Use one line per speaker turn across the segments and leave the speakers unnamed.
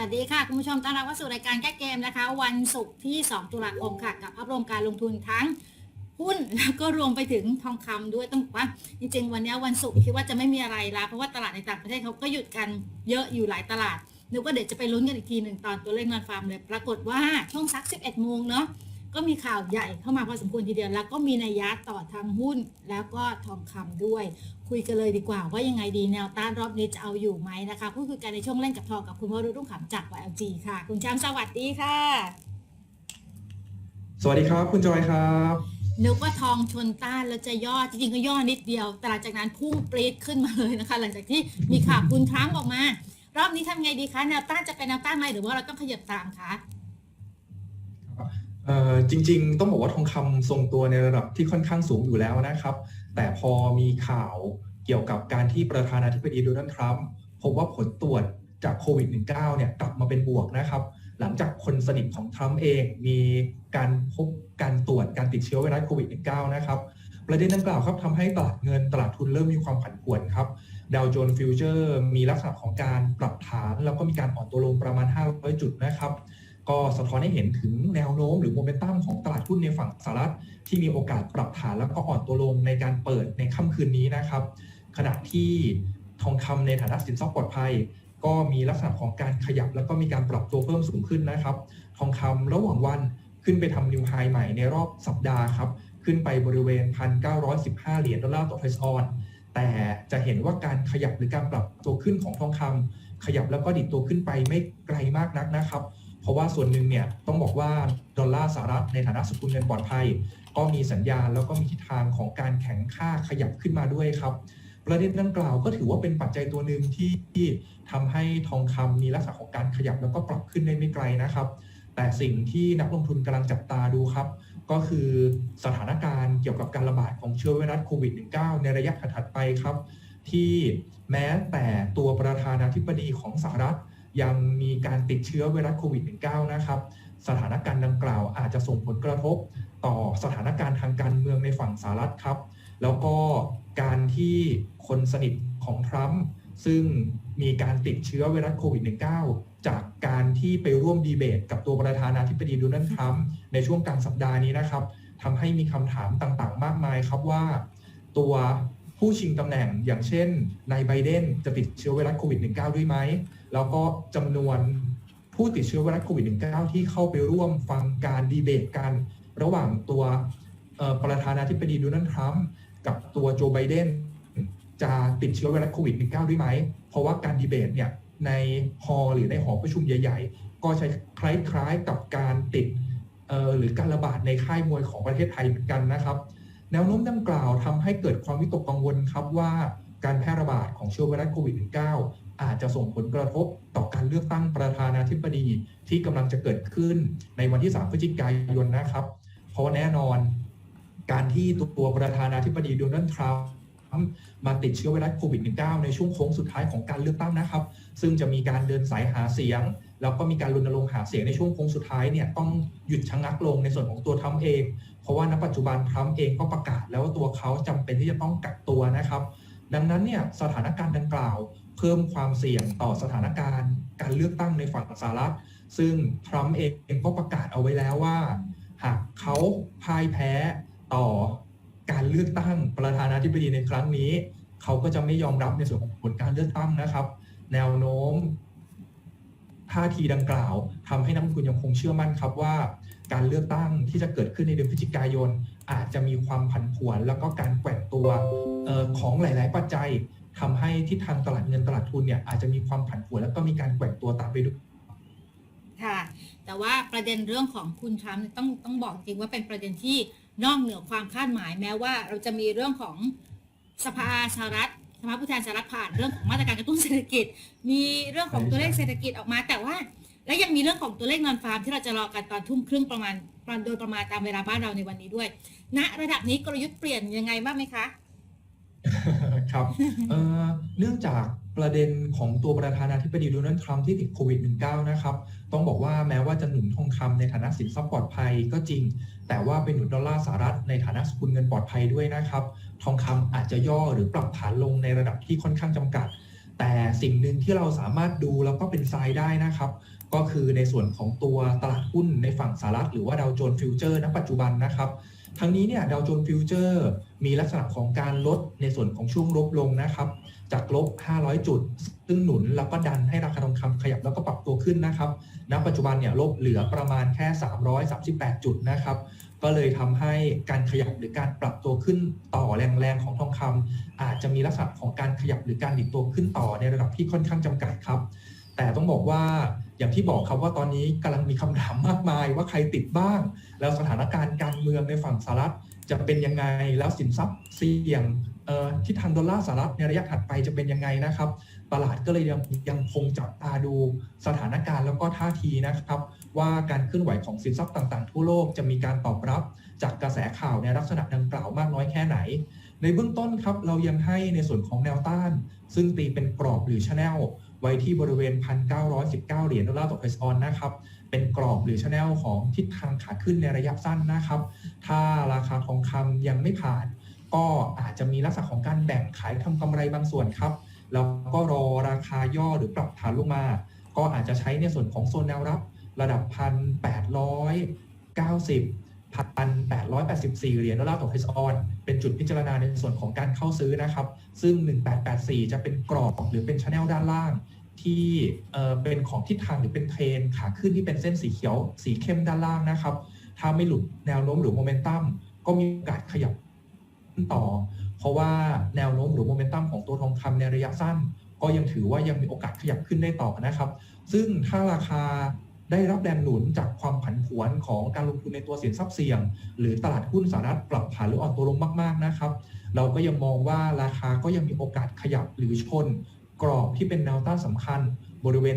สวัสดีค่ะ คุณผู้ชมต้อนรับเข้าสู่รายการแก้เกมนะคะ วันศุกร์ที่ 2 ตุลาคมค่ะ กับภาพรวมการลงทุนทั้งหุ้นแล้วก็รวมไปถึงทองคำด้วยต้องบอกว่า จริงๆ วันนี้วันศุกร์คิดว่าจะไม่มีอะไรละเพราะว่าตลาดในต่างประเทศเขาก็หยุดกันเยอะอยู่หลายตลาดนึกว่าเดี๋ยวจะไปลุ้นกันอีกทีหนึ่งตอนตัวเลขนอนฟาร์มเลย ปรากฏว่าช่วงสัก 11โมงเนาะ ก็มีข่าวใหญ่เข้ามาพอสมควรทีเดียว แล้วก็มีนัยยะต่อทางหุ้นแล้วก็ทองคำด้วย คุยกันเลยดีกว่า ว่ายังไงดีแนวต้านรอบนี้จะเอาอยู่ไหมนะคะพูดคุยกันในช่วงเล่นกับทองกับคุณวรุษรุ่งขำจาก YLG ค่ะ คุณแชมป์สวัสดีค่ะ
สวัสดีครับ คุณจอยครับ
นึกว่าทองชนต้านแล้วจะย่อจริงๆก็ย่อนิดเดียว แต่หลังจากนั้นพุ่งปรี๊ดขึ้นมาเลยนะคะ หลังจากที่มีข่าวคุณทรัมป์ออกมา รอบนี้ทำไงดีคะแนวต้านจะเป็นแนวต้านไหมหรือว่าเราต้องขยับตามคะ
เอ่อ จริงๆ ต้องบอกว่าทองคำทรงตัวในระดับที่ค่อนข้างสูงอยู่แล้วนะครับ แต่พอมีข่าวเกี่ยวกับการที่ประธานาธิบดีโดนัลด์ทรัมป์พบว่าผลตรวจจากโควิด -19 เนี่ยกลับมาเป็นบวกนะครับ หลังจากคนสนิทของทรัมป์เองมีการพบการตรวจการติดเชื้อไวรัสโควิด -19 นะครับประเด็นดังกล่าวครับทำให้ตลาดเงินตลาดทุนเริ่มมีความผันผวนครับดาวโจนส์ฟิวเจอร์มีลักษณะของการปรับฐาน แล้วก็มีการอ่อนตัวลงประมาณ 500 จุดนะครับ ก็สะท้อนให้เห็นถึงแนวโน้มหรือโมเมนตัมของตลาดหุ้นในฝั่งสหรัฐ ที่มีโอกาสปรับฐานแล้วก็อ่อนตัวลงในการเปิดในค่ำคืนนี้นะครับ ขณะที่ทองคำในฐานะสินทรัพย์ปลอดภัย ก็มีลักษณะของการขยับแล้วก็มีการปรับตัวเพิ่มสูงขึ้นนะครับ ทองคำระหว่างวันขึ้นไปทำนิวไฮใหม่ในรอบสัปดาห์ครับ ขึ้นไปบริเวณ 1,915 เหรียญดอลลาร์ต่อทรัสออนแต่จะเห็นว่าการขยับหรือการปรับตัวขึ้นของทองคำขยับแล้วก็ดิดตัวขึ้นไปไม่ไกลมากนักนะครับ เพราะว่าส่วนหนึ่งเนี่ยต้องบอกว่าดอลลาร์สหรัฐในฐานะสกุลเงินปลอดภัย ก็มีสัญญาณแล้วก็มีทิศทางของการแข็งค่าขยับขึ้นมาด้วยครับ ประเด็นดังกล่าวก็ถือว่าเป็นปัจจัยตัวหนึ่งที่ที่ทำให้ทองคำมีลักษณะของการขยับแล้วก็ปรับขึ้นได้ไม่ไกลนะครับ แต่สิ่งที่นักลงทุนกำลังจับตาดูครับ ก็คือสถานการณ์เกี่ยวกับการระบาดของเชื้อไวรัสโควิด -19 ในระยะถัดไปครับ ที่แม้แต่ตัวประธานาธิบดีของสหรัฐ ยังมีการติดเชื้อไวรัสโควิด -19 นะครับสถานการณ์ดังกล่าวอาจจะส่งผลกระทบต่อสถานการณ์ทางการเมืองในฝั่งสหรัฐครับ แล้วก็การที่คนสนิทของทรัมป์ซึ่งมีการติดเชื้อไวรัสโควิด -19 จากการที่ไปร่วมดีเบต กับตัวประธานาธิบดีโดนัลด์ทรัมป์ในช่วงกลางสัปดาห์นี้นะครับทำให้มีคำถามต่างๆ มากมายครับว่า ตัว ผู้ชิงตำแหน่งอย่างเช่นนายไบเดนจะติดเชื้อไวรัสโควิด -19 ด้วยไหม แล้วก็จำนวนผู้ติดเชื้อไวรัสโควิด -19 ที่เข้าไปร่วมฟังการดีเบตกัน ระหว่างตัวประธานาธิบดีโดนัลด์ทรัมป์กับตัวโจไบเดนจะติดเชื้อไวรัสโควิด -19 ด้วยไหม เพราะว่าการดีเบตเนี่ยในฮอลหรือในหอประชุมใหญ่ ๆ ก็ใช้คล้ายๆกับการติดเอ่อหรือการระบาดในค่ายมวยของประเทศไทยเหมือนกันนะครับ แนวโน้มดังกล่าวทำให้เกิดความวิตกกังวลครับว่าการแพร่ระบาดของเชื้อไวรัสโควิด -19 อาจจะส่งผลกระทบต่อการเลือกตั้งประธานาธิบดีที่กำลังจะเกิดขึ้นในวันที่ 3 พฤศจิกายนนะครับ เพราะแน่นอนการที่ตัวประธานาธิบดีโดนัลด์ทรัมป์มาติดเชื้อไวรัสโควิด -19 ในช่วงโค้งสุดท้ายของการเลือกตั้งนะครับ ซึ่งจะมีการเดินสายหาเสียง แล้วก็มีการรณรงค์หาเสียงในช่วงโค้งสุดท้ายเนี่ยต้องหยุดชะงักลงในส่วนของตัวทรัมป์เอง เพราะว่าณปัจจุบันทรัมป์เองก็ประกาศแล้วว่าตัวเขาจำเป็นที่จะต้องกักตัวนะครับ ดังนั้นเนี่ยสถานการณ์ดังกล่าว เพิ่มความเสี่ยงต่อสถานการณ์ การเลือกตั้งในฝั่งสหรัฐ ซึ่งทรัมป์เองก็ประกาศเอาไว้แล้วว่า หากเขาพ่ายแพ้ต่อการเลือกตั้งประธานาธิบดีในครั้งนี้ เขาก็จะไม่ยอมรับในส่วนของผลการเลือกตั้งนะครับ แนวโน้ม ท่าทีดังกล่าวทำให้นักลงทุนยังคงเชื่อมั่นครับว่า การเลือกตั้งที่จะเกิดขึ้นในเดือนพฤศจิกายน อาจจะมีความผันผวน แล้วก็การแกว่งตัวออของหลาย ๆ ปัจจัยทำให้ทิศทางตลาดเงินตลาดทุนเนี่ยอาจจะมีความผันผวน แล้วก็มีการแกว่งตัวตามไปด้วย
ค่ะแต่ว่าประเด็นเรื่องของคุณทรัมป์ต้องต้องบอกจริงว่าเป็นประเด็นที่นอกเหนือความคาดหมายแม้ว่าเราจะมีเรื่องของสภาสหรัฐ สภาผู้แทนสหรัฐผ่านเรื่องของมาตรการกระตุ้นเศรษฐกิจ มีเรื่องของตัวเลขเศรษฐกิจออกมา แต่ว่า และยังมีเรื่องของตัวเลขนอนฟาร์มที่เราจะรอกันตอนทุ่มครึ่งประมาณประมาณโดยประมาณตามเวลาบ้านเราในวันนี้ด้วย ณ ระดับนี้กลยุทธ์เปลี่ยนยังไงบ้างไหมคะ
ครับเอ่อเนื่องจากประเด็นของตัวประธานาธิบดีโดนัลด์ทรัมป์ที่ติดโควิด -19 นะครับ ต้องบอกว่าแม้ว่าจะหนุนทองคำในฐานะสินทรัพย์ปลอดภัยก็จริง แต่ว่าเป็นหนุนดอลลาร์สหรัฐในฐานะสกุลเงินปลอดภัยด้วยนะครับ ทองคำอาจจะย่อหรือปรับฐานลงในระดับที่ค่อนข้างจำกัด แต่สิ่งหนึ่งที่เราสามารถดูแล้วก็เป็นไซด์ได้นะครับ ก็คือในส่วนของตัวตลาดหุ้นในฝั่งสหรัฐหรือว่าดาวโจนส์ฟิวเจอร์ณปัจจุบันนะครับ ทั้งนี้เนี่ยดาวโจนส์ฟิวเจอร์มีลักษณะของการลดในส่วนของช่วงลบลงนะครับจากลบ 500 จุด ซึ่งหนุนแล้วก็ดันให้ราคาทองคำขยับแล้วก็ปรับตัวขึ้นนะครับ ณ ปัจจุบันเนี่ยลบเหลือประมาณแค่ 338 จุดนะครับ ก็เลยทำให้การขยับหรือการปรับตัวขึ้นต่อแรงๆของทองคำอาจจะมีลักษณะของการขยับหรือการดิดตัวขึ้นต่อในระดับที่ค่อนข้างจำกัดครับ แต่ต้องบอกว่าอย่างที่บอกครับว่าตอนนี้กำลังมีคำถามมากมายว่าใครติดบ้าง แล้วสถานการณ์การเมืองในฝั่งสหรัฐจะเป็นยังไงแล้วสินทรัพย์เสี่ยงที่ทางดอลลาร์สหรัฐในระยะถัดไปจะเป็นยังไงนะครับ ตลาดก็เลยยังยังคงจับตาดูสถานการณ์แล้วก็ท่าทีนะครับ ว่าการเคลื่อนไหวของสินทรัพย์ต่างๆ ทั่วโลกจะมีการตอบรับจากกระแสข่าวในลักษณะดังกล่าวมากน้อยแค่ไหน ในเบื้องต้นครับเรายังให้ในส่วนของแนวต้าน ซึ่งตีเป็นกรอบหรือชแนลไว้ที่บริเวณ 1,919 เหรียญดอลลาร์ต่อเพสออนนะครับ เป็นกรอบหรือชแนลของทิศทางขาขึ้นในระยะสั้นนะครับ ถ้าราคาทองคำยังไม่ผ่าน ก็อาจจะมีลักษณะของการแบ่งขายทำกำไรบางส่วนครับ แล้วก็รอราคาย่อหรือปรับฐานลงมา ก็อาจจะใช้ในส่วนของโซนแนวรับ ระดับ1,890 1,884เหรียญดอลลาร์ต่อเพสออนเป็นจุดพิจารณาในส่วนของการเข้าซื้อนะครับ ซึ่ง 1884 จะเป็นกรอบหรือเป็นชแนลด้านล่าง ที่เออเป็นของทิศทางหรือเป็นเทรนขาขึ้นที่เป็นเส้นสีเขียว สีเข้มด้านล่างนะครับ ถ้าไม่หลุดแนวโน้มหรือโมเมนตัมก็มีโอกาสขยับต่อ เพราะว่าแนวโน้มหรือโมเมนตัมของตัวทองคำในระยะสั้น ก็ยังถือว่ายังมีโอกาสขยับขึ้นได้ต่อนะครับ ซึ่งถ้าราคาได้รับแรงหนุนจากความผันผวนของการลงทุนในตัวสินทรัพย์เสี่ยง หรือตลาดหุ้นสหรัฐปรับฐานหรืออ่อนตัวลงมาก ๆนะครับ เราก็ยังมองว่าราคาก็ยังมีโอกาสขยับหรือชน กรอบที่เป็นแนวต้านสำคัญ บริเวณ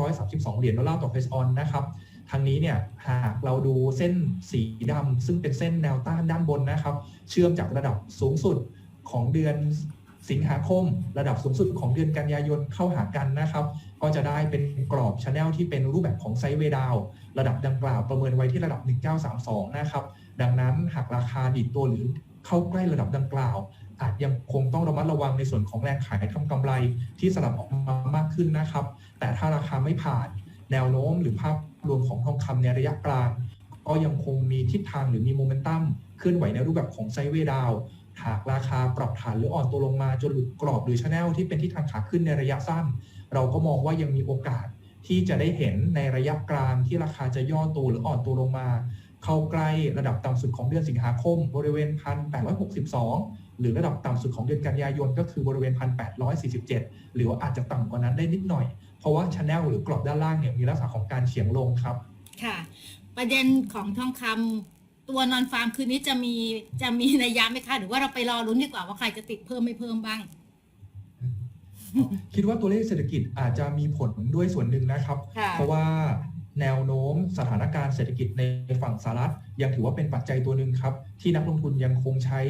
1,932 เหรียญดอลลาร์ต่อเพสออนนะครับ ทางนี้เนี่ยหากเราดูเส้นสีดำซึ่งเป็นเส้นแนวต้านด้านบนนะครับ เชื่อมจากระดับสูงสุดของเดือนสิงหาคม ระดับสูงสุดของเดือนกันยายนเข้าหากันนะครับ ก็จะได้เป็นกรอบชแนลที่เป็นรูปแบบของไซด์เวดาว ระดับดังกล่าวประเมินไว้ที่ระดับ 1932 นะครับ ดังนั้นหากราคาดิดตัวหรือเข้าใกล้ระดับดังกล่าว อาจยังคงต้องระมัดระวังในส่วนของแรงขายทำกำไรที่สลับออกมามากขึ้นนะครับ แต่ถ้าราคาไม่ผ่านแนวโน้มหรือภาพ รวมของทองคำในระยะกลาง ก็ยังคงมีทิศทางหรือมีโมเมนตัมเคลื่อนไหวในรูปแบบของไซเวดาวหากราคาปรับฐานหรืออ่อนตัวลงมาจนหลุดกรอบหรือชแนลที่เป็นทิศทางขาขึ้นในระยะสั้น เราก็มองว่ายังมีโอกาสที่จะได้เห็นในระยะกลางที่ราคาจะย่อตัวหรืออ่อนตัวลงมา เข้าใกล้ระดับต่ำสุดของเดือนสิงหาคม บริเวณ 1,862 หรือระดับต่ำสุดของเดือนกันยายนก็คือบริเวณ 1,847 หรือว่าอาจจะต่ำกว่านั้นได้นิดหน่อย เพราะว่าชแนลหรือกรอบด้านล่างเนี่ยมีลักษณะของการเฉียงลงครับ
ค่ะ ประเด็นของทองคำตัวนอนฟาร์มคืนนี้จะมีจะมีในยยะไหมคะหรือว่าเราไปรอลุ้นดีกว่าว่าใครจะติดเพิ่มไม่เพิ่มบ้าง
คิดว่าตัวเลขเศรษฐกิจอาจจะมีผลด้วยส่วนหนึ่งนะครับ
ค่ะ
เพราะว่าแนวโน้มสถานการณ์เศรษฐกิจในฝั่งสหรัฐยังถือว่าเป็นปัจจัยตัวหนึ่งครับ ที่นักลงทุนยังคงใช้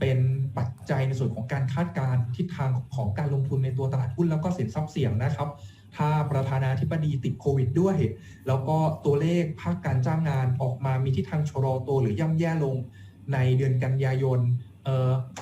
เป็นปัจจัยในส่วนของการคาดการณ์ทิศทางของการลงทุนในตัวตลาดหุ้นแล้วก็สินทรัพย์เสี่ยงนะครับ ถ้าประธานาธิบดีติดโควิดด้วย แล้วก็ตัวเลขภาคการจ้างงานออกมามีทิศทางชะลอตัวหรือย่ำแย่ลงในเดือนกันยายน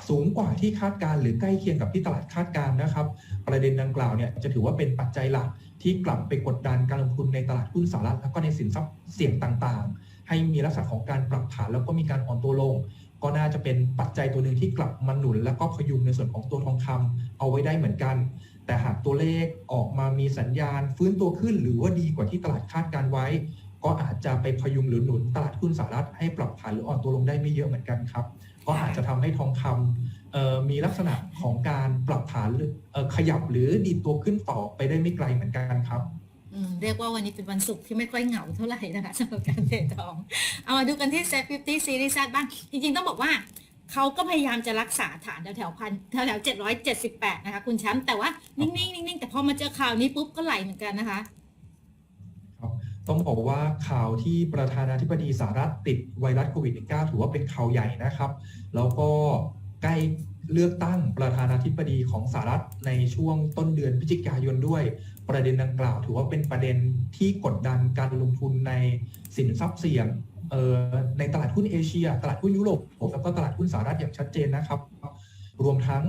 สูงกว่าที่คาดการหรือใกล้เคียงกับที่ตลาดคาดการนะครับ ประเด็นดังกล่าวเนี่ยจะถือว่าเป็นปัจจัยหลักที่กลับไปกดดันการลงทุนในตลาดหุ้นสหรัฐแล้วก็ในสินทรัพย์เสี่ยงต่างๆ ให้มีลักษณะของการปรับฐานแล้วก็มีการอ่อนตัวลง ก็น่าจะเป็นปัจจัยตัวหนึ่งที่กลับมาหนุน แล้วก็พยุงในส่วนของตัวทองคำเอาไว้ได้เหมือนกัน แต่หากตัวเลขออกมามีสัญญาณ ฟื้นตัวขึ้นหรือว่าดีกว่าที่ตลาดคาดการไว้ ก็อาจจะไปพยุงหรือหนุนตลาดหุ้นสหรัฐให้ปรับฐานหรืออ่อนตัวลงได้ไม่เยอะเหมือนกันครับก็อาจจะทำให้ทองคำเอ่อมีลักษณะของการปรับฐานขยับหรือดีดตัวขึ้นต่อไปได้ไม่ไกลเหมือนกันครับ
เรียกว่าวันนี้เป็นวันศุกร์ที่ไม่ค่อยเหงาเท่าไหร่นะคะสำหรับการเทรดทอง เอามาดูกันที่ Set 50 Series บ้าง จริงๆ ต้องบอกว่า เขาก็พยายามจะรักษาฐานแถวๆพันแถวๆเจ็ดร้อยเจ็ดสิบแปดนะคะ คุณแชมป์แต่ว่านิ่งๆนิ่งๆแต่พอมาเจอข่าวนี้ปุ๊บก็ไหลเหมือนกันนะคะ
ต้องบอกว่าข่าวที่ประธานาธิบดีสหรัฐติดไวรัสโควิด -19 ถือว่าเป็นข่าวใหญ่นะครับ แล้วก็ใกล้เลือกตั้งประธานาธิบดีของสหรัฐในช่วงต้นเดือนพฤศจิกายนด้วย ประเด็นดังกล่าว ถือว่าเป็นประเด็นที่กดดันการลงทุนในสินทรัพย์เสี่ยง ในตลาดหุ้นเอเชีย ตลาดหุ้นยุโรปแล้วก็ตลาดหุ้นสหรัฐอย่างชัดเจนนะครับ รวมทั้ง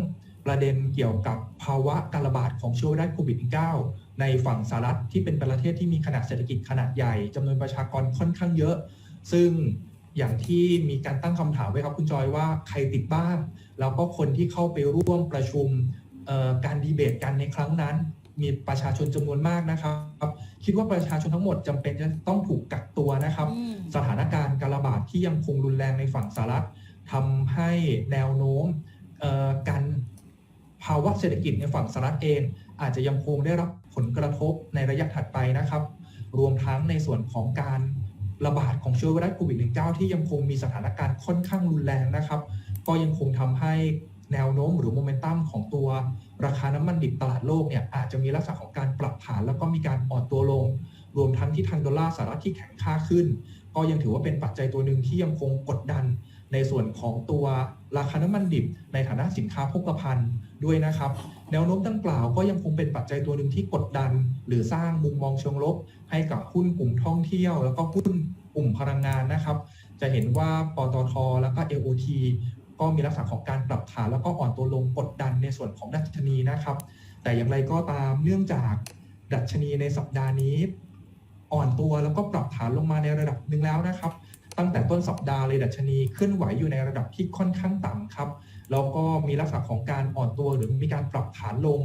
ประเด็นเกี่ยวกับภาวะการระบาดของเชื้อไวรัสโควิด -19 ในฝั่งสหรัฐที่เป็นประเทศที่มีขนาดเศรษฐกิจขนาดใหญ่จำนวนประชากรค่อนข้างเยอะ ซึ่งอย่างที่มีการตั้งคำถามไว้ครับคุณจอยว่าใครติดบ้าง แล้วก็คนที่เข้าไปร่วมประชุมการดีเบตกันในครั้งนั้น มีประชาชนจำนวนมากนะครับ คิดว่าประชาชนทั้งหมดจำเป็นจะต้องถูกกักตัวนะครับ
อืม
สถานการณ์การระบาดที่ยังคงรุนแรงในฝั่งสหรัฐทำให้แนวโน้มเอ่อการภาวะเศรษฐกิจในฝั่งสหรัฐเอง อาจจะยังคงได้รับผลกระทบในระยะถัดไปนะครับ รวมทั้งในส่วนของการระบาดของเชื้อไวรัสโควิด -19 ที่ยังคงมีสถานการณ์ค่อนข้างรุนแรงนะครับ ก็ยังคงทำให้ แนวโน้มหรือโมเมนตัมของตัวราคาน้ำมันดิบตลาดโลกเนี่ยอาจจะมีลักษณะของการปรับฐานแล้วก็มีการอ่อนตัวลง รวมทั้งที่ทางดอลลาร์สหรัฐที่แข็งค่าขึ้น ก็ยังถือว่าเป็นปัจจัยตัวหนึ่งที่ยังคงกดดัน ในส่วนของตัวราคาน้ำมันดิบ ในฐานะสินค้าโภคภัณฑ์ด้วยนะครับ แนวโน้มดังกล่าวก็ยังคงเป็นปัจจัยตัวหนึ่งที่กดดัน หรือสร้างมุมมองเชิงลบ ให้กับหุ้นกลุ่มท่องเที่ยว แล้วก็หุ้นกลุ่มพลังงานนะครับจะเห็นว่าปตท แล้วก็ LOT ก็มีลักษณะของการปรับฐานแล้วก็อ่อนตัวลงกดดันในส่วนของดัชนีนะครับ แต่อย่างไรก็ตามเนื่องจากดัชนีในสัปดาห์นี้ อ่อนตัวแล้วก็ปรับฐานลงมาในระดับหนึ่งแล้วนะครับ ตั้งแต่ต้นสัปดาห์เลยดัชนีเคลื่อนไหวอยู่ในระดับที่ค่อนข้างต่ำครับแล้วก็มีลักษณะของการอ่อนตัวหรือมีการปรับฐานลง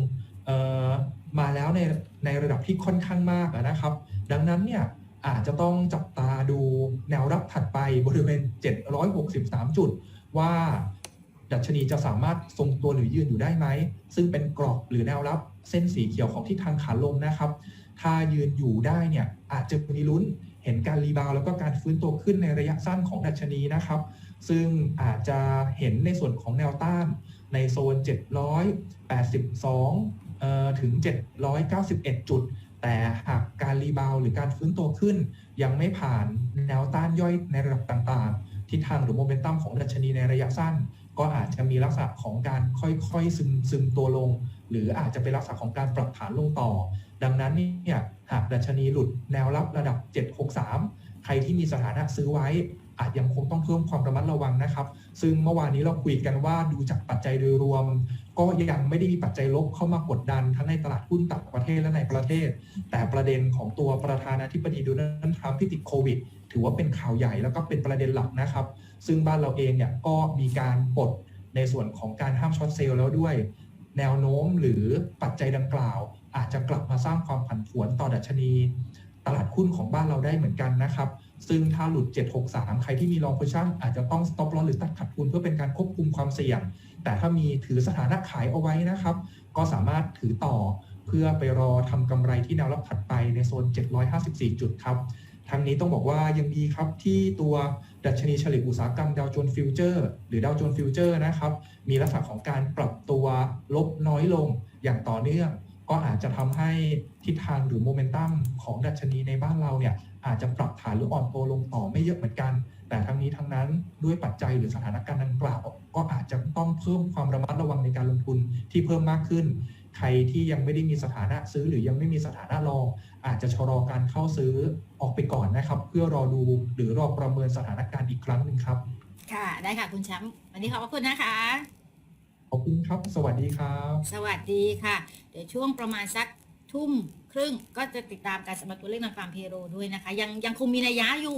มาแล้วในในระดับที่ค่อนข้างมากนะครับ ดังนั้นเนี่ยอาจจะต้องจับตาดูแนวรับถัดไปบริเวณ 763 จุด ว่าดัชนีจะสามารถทรงตัวหรือยืนอยู่ได้ไหม ซึ่งเป็นกรอบหรือแนวรับเส้นสีเขียวของทิศทางขาลงนะครับ ถ้ายืนอยู่ได้เนี่ยอาจจะมีลุ้นเห็นการรีบาวแล้วก็การฟื้นตัวขึ้นในระยะสั้นของดัชนีนะครับ ซึ่งอาจจะเห็นในส่วนของแนวต้านในโซน 782เอ่อถึง 791 จุด แต่หากการรีบาวหรือการฟื้นตัวขึ้น ยังไม่ผ่านแนวต้านย่อยในระดับต่างๆ ทิศทางหรือโมเมนตัมของดัชนีในระยะสั้น ก็อาจจะมีลักษณะของการค่อยๆ ซึมซึมตัวลง หรืออาจจะเป็นลักษณะของการปรับฐานลงต่อ ดังนั้นเนี่ยหากดัชนีหลุดแนวรับระดับ 763 ใครที่มีสถานะซื้อไว้ อาจยังคงต้องเพิ่มความระมัดระวังนะครับ ซึ่งเมื่อวานนี้เราคุยกันว่าดูจากปัจจัยโดยรวม ก็ยังไม่ได้มีปัจจัยลบเข้ามากดดันทั้งในตลาดหุ้นต่างประเทศและในประเทศ แต่ประเด็นของตัวประธานาธิบดีโดนัลด์ทรัมป์ที่ติดโควิด ถือว่าเป็นข่าวใหญ่แล้วก็เป็นประเด็นหลักนะครับ ซึ่งบ้านเราเองเนี่ยก็มีการปลดในส่วนของการห้ามช็อตเซลล์แล้วด้วย แนวโน้มหรือปัจจัยดังกล่าว อาจจะกลับมาสร้างความผันผวนต่อดัชนี ตลาดหุ้นของบ้านเราได้เหมือนกันนะครับ ซึ่งถ้าหลุด 763 ใครที่มีลองโพชั่นอาจจะต้อง stop loss หรือตัดขาดทุนเพื่อเป็นการควบคุมความเสี่ยง แต่ถ้ามีถือสถานะขายเอาไว้นะครับ ก็สามารถถือต่อเพื่อไปรอทำกำไรที่แนวรับถัดไปในโซน 754 จุดครับทั้งนี้ต้องบอกว่ายังดีครับที่ตัวดัชนีเฉลี่ยอุตสาหกรรมดาวโจนส์ฟิวเจอร์หรือดาวโจนส์ฟิวเจอร์นะครับ มีลักษณะของการปรับตัวลบน้อยลงอย่างต่อเนื่อง ก็อาจจะทำให้ทิศทางหรือโมเมนตัมของดัชนีในบ้านเราเนี่ยอาจจะปรับฐานหรืออ่อนตัวลงต่อไม่เยอะเหมือนกัน แต่ทั้งนี้ทั้งนั้นด้วยปัจจัยหรือสถานการณ์ดังกล่าว ก็อาจจะต้องเพิ่มความระมัดระวังในการลงทุนที่เพิ่มมากขึ้น ใครที่ยังไม่ได้มีสถานะซื้อหรือยังไม่มีสถานะรองอาจจะชะลอการเข้าซื้อออกไปก่อนนะครับ เพื่อรอดูหรือรอประเมินสถานการณ์อีกครั้งหนึ่งครับ
ค่ะได้ค่ะคุณแชมป์วันนี้ขอบพระคุณนะคะ
ขอบคุณครับ สวัสดีครับ
สวัสดีค่ะ เดี๋ยวช่วงประมาณสักทุ่มครึ่งก็จะติดตามการสำรวจตัวเลขนอนฟาร์มเพโรด้วยนะคะ ยังยังคงมีนัยยะอยู่